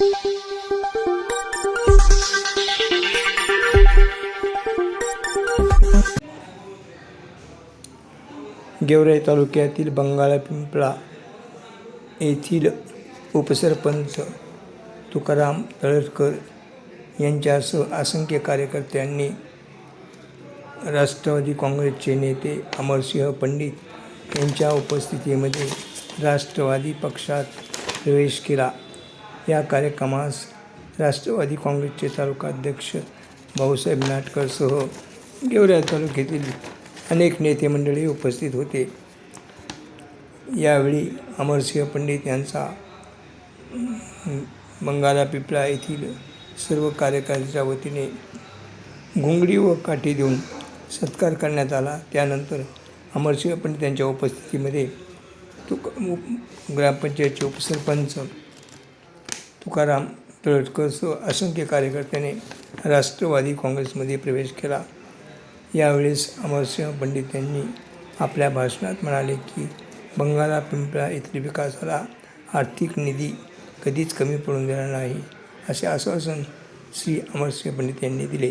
गेवराई तालुक्यातील बंगाळा पिंपळा येथील उपसरपंच तुकाराम तळसकर यांच्यासह असंख्य कार्यकर्त्यांनी राष्ट्रवादी काँग्रेसचे नेते अमरसिंह पंडित यांच्या उपस्थितीमध्ये राष्ट्रवादी पक्षात प्रवेश केला. या कार्यक्रमास राष्ट्रवादी काँग्रेसचे तालुकाध्यक्ष भाऊसाहेब नाटकरसह गेवराई तालुक्यातील अनेक नेते मंडळी उपस्थित होते. यावेळी अमरसिंह पंडित यांचा बंगाला पिपळा येथील सर्व कार्यकर्त्याच्या वतीने घुंगडी व काठी देऊन सत्कार करण्यात आला. त्यानंतर अमरसिंह पंडित यांच्या उपस्थितीमध्ये तुक ग्रामपंचायतचे उपसरपंच तुकाराम तळटकरसह असंख्य कार्यकर्त्याने राष्ट्रवादी काँग्रेसमध्ये प्रवेश केला. यावेळेस अमरसिंह पंडित यांनी आपल्या भाषणात म्हणाले की बंगाला पिंपळा येथील विकासाला आर्थिक निधी कधीच कमी पडून देणार नाही असे आश्वासन श्री अमरसिंह पंडित यांनी दिले.